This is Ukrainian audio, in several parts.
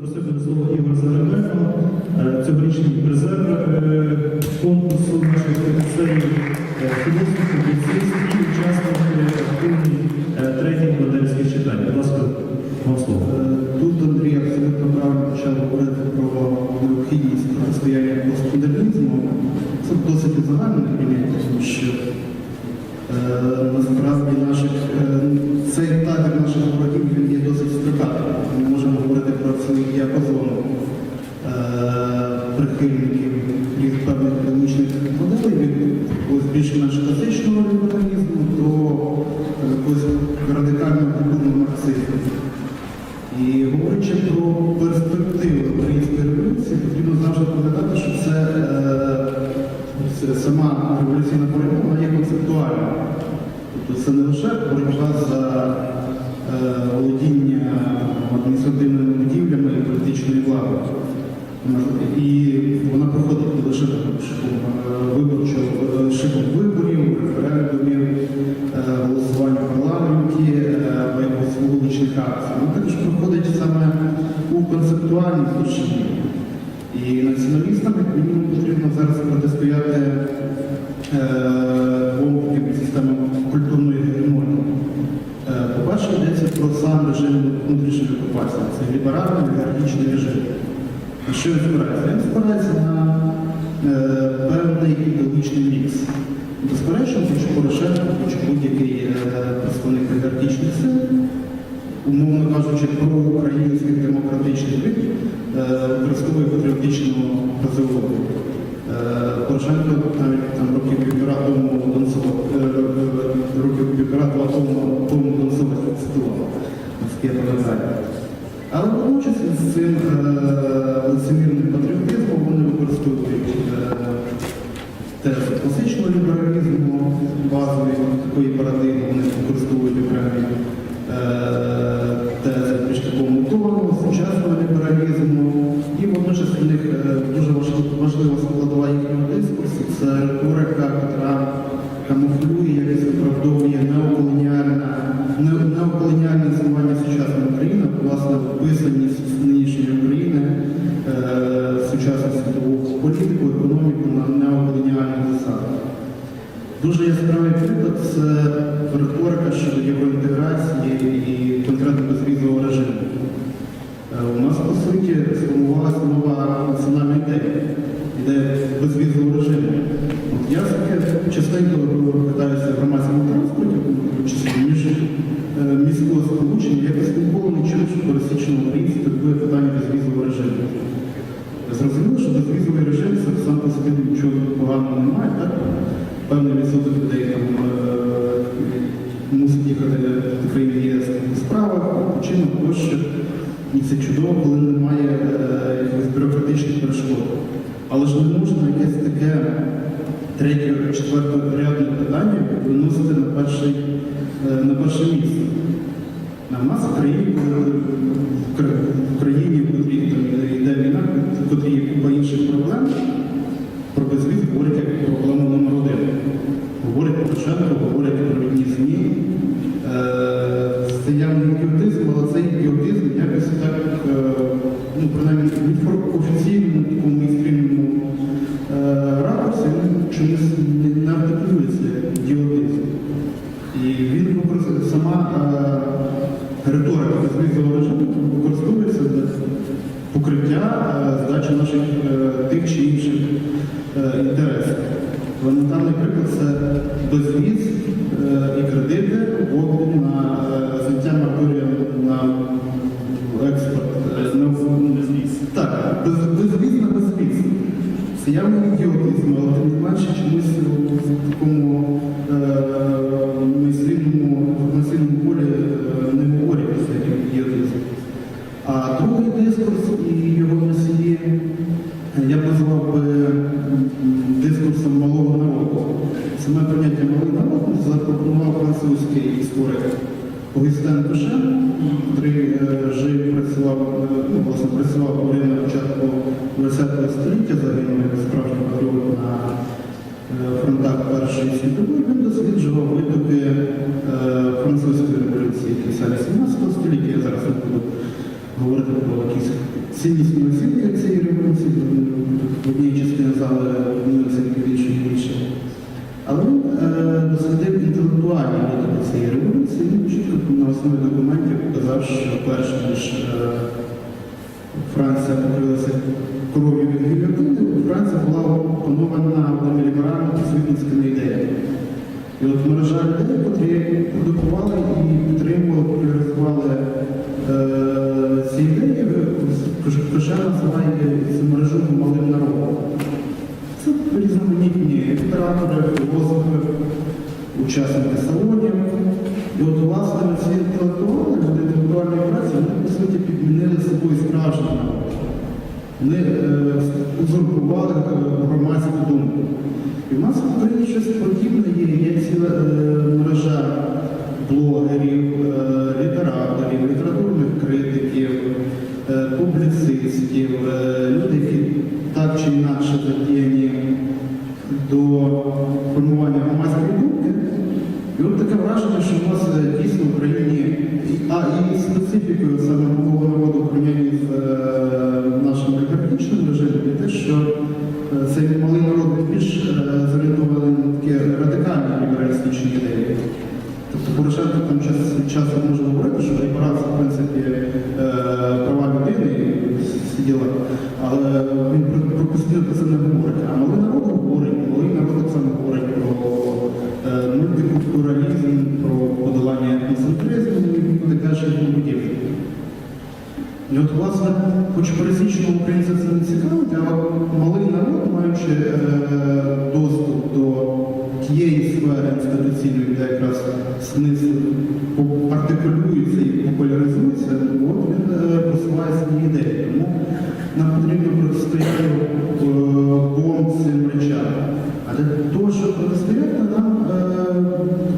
запросити до слова Ігор Заременко, е, цьогорічний призер е, конкурсу наших офіцерів, е, філософ, публіцист і учасник е, активний е, третій модельських читань. Будь ласка, вам слово. Тут Андрій абсолютно правильно почав говорити про необхідність протистояння постмодернізму. Це досить загальне поняття, тому що насправді наших, цей табір наших ворогів він є досить строкатий. Ми можемо говорити про цілий діапазон е, прихильників їх певних економічних моделей від більш-менш класичного лібералізму до е, якогось радикального культурного марксизму. І говорячи про перспективи української революції, потрібно завжди пам'ятати, що це, е, це сама революційна боротьба вона є концептуальна. Тобто це не лише боротьба за володіння Вона- І вона проходить не лише шляхом е, виборчого е, виборів, референдумів, е, голосування в парламенті, вуличних акцій. Вона також проходить саме у концептуальній площині. І націоналістам, мінімум, потрібно зараз протистояти двом системам культурної гегемонії. По-перше, йдеться про сам режим внутрішньої окупації. Це ліберальний олігархічний режим. Що він спирається? Він спирається на е, певний ідеологічний мікс. Безперечно, хоч Порошенко, хоч будь-який е, представник олігархічних сил, умовно кажучи, про українських демократичних вид е, використовує патріотичну фразеологію. Е, Порошенко навіть там років півтора тому е, років півтора-два тому Донцова цитував, наскільки я пам'ятаю. Але водночас з цим е, лицемірним патріотизмом вони використовують е, тези класичного лібералізму, базової такої парадигми, вони використовують окремі е, тези більш такого мутованого, сучасного лібералізму. І водночас у них е, дуже важлива, складова їхнього дискурсу це риторика, яка камуфлює, якось виправдовує неоколоніальне, не- неоколоніальне вписаність нинішньої України, е, сучасну світову політику, економіку на неоколоніальних засадах. Дуже яскравий приклад це риторика щодо євроінтеграції і конкретно безвізового режиму. Е, У нас, по суті, сформувалася нова національна ідея, ідея безвізового режиму. От я частенько катаюся в громадському транспорті, в числі між е, міського сполучення, якось ніколи не чув, що пересічного українці турбує питання безвізового режиму. Зрозуміло, що безвізовий режим це сам по собі нічого поганого немає, так? Певний відсоток людей там е, мусить їхати в країні ЄС по справах, починок тощо. І це чудово, коли немає е, якихось бюрократичних перешкод. Але ж не можна якесь таке третє, четверте порядне питання виносити на перший, е, на перше місце. На нас в країні, в Кра- в котрій йде війна, в котрій рідні ЗМІ. Е, Це ідіотизм, але цей ідіотизм якось так, е, ну, принаймні, в офіційному такому мейнстрімному е, ракурсі він чомусь не- не артикулюється як ідіотизм. І він сама риторика безвізового режиму використовується для покриття здачі наших тих чи інших інтересів. Елементарний приклад це безвіз е, і кредити в обмін на е, зняття мораторію на експорт. безвіз. Так, без, безвіз на безвіз. Це явний ідіотизм, але тим не менше чомусь Огюстен Пешен, який жив, працював, е, ну, власне, працював у на початку ХХ століття, загинув справжній патріот на е, фронтах Першої світової, він досліджував витоки е, французької революції кінця 18 століття, я зараз не буду говорити про якісь ціннісні оцінки цієї революції. В одній частині зали одні оцінки більше і більше. Але він дослідив інтелектуальні методи цієї революції. Основі документів показав, що перш ніж е, Франція покрилася кров'ю від гільотини, Франція була опанована одними ліберальними просвітницькими ідеями. І от мережа людей, котрі продукували і підтримували, популяризували е, ці ідеї, Кожа називає цю мережу малим народом. Це різноманітні літератори, філософи, учасники салонів. Вони е, узурпували е, громадську думку. І в нас в Україні щось подібне є. Є ціла е, мережа блогерів, е, літераторів, літературних критиків, публіцистів, люди, які так чи інакше задіяні до формування громадської думки. І от таке враження, що в нас дійсно в Україні, а і специфікою саме І от, власне, хоч пересічного українця це не цікавить, а малий народ, маючи е, доступ до тієї сфери інституційної, де якраз смисл артикулюється і популяризується, от він е, просуває свої ідеї. Тому нам потрібно протистояти е, цим речам. А для того, щоб протистояти, нам е,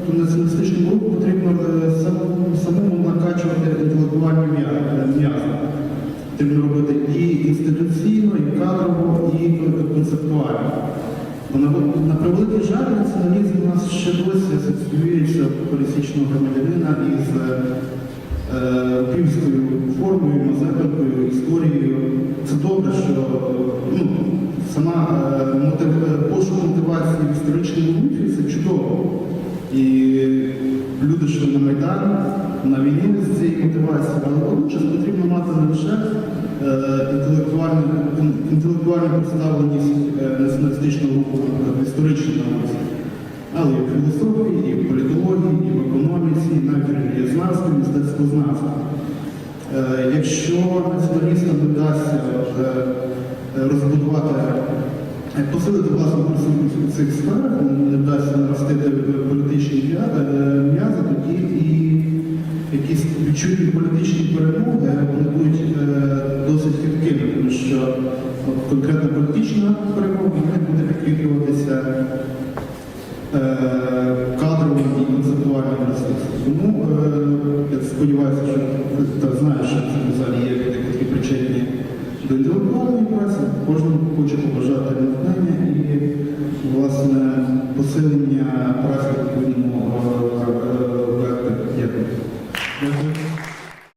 тобто націоналістичному руху потрібно е, самому, самому накачувати інтелектуальні м'я- м'язи. Потрібно робити і інституційно, і кадрово, і концептуально. На, превеликий жаль, націоналізм у нас ще досі асоціюється пересічного громадянина із е, півською формою, мазепинкою, історією. Це добре, що ну, сама е, мотив, пошук мотивації в історичному міфі це чудово. І люди, що на Майдані, на війні з цією мотивацією, але водночас потрібно мати не лише е, інтелектуальну, інтелектуальну представленість е, націоналістичного руху в історичній науці, але і в філософії, і в політології, і в економіці, і навіть в релігієзнавстві, мистецтвознавстві. Е, Якщо націоналістам вдасться розбудувати, посилити власну присутність у цих сферах, не вдасться наростити політичні м'язи, і якісь відчутні політичні перемоги будуть е, досить хиткими, тому що конкретно політична перемога не буде підкріплюватися е, кадровим і концептуальним ресурсом. Тому е, я сподіваюся, що так знаєте, що в залі є люди, причетні до інтелектуальної праці. Кожному хочу побажати натхнення і власне посилення праці відповідного е,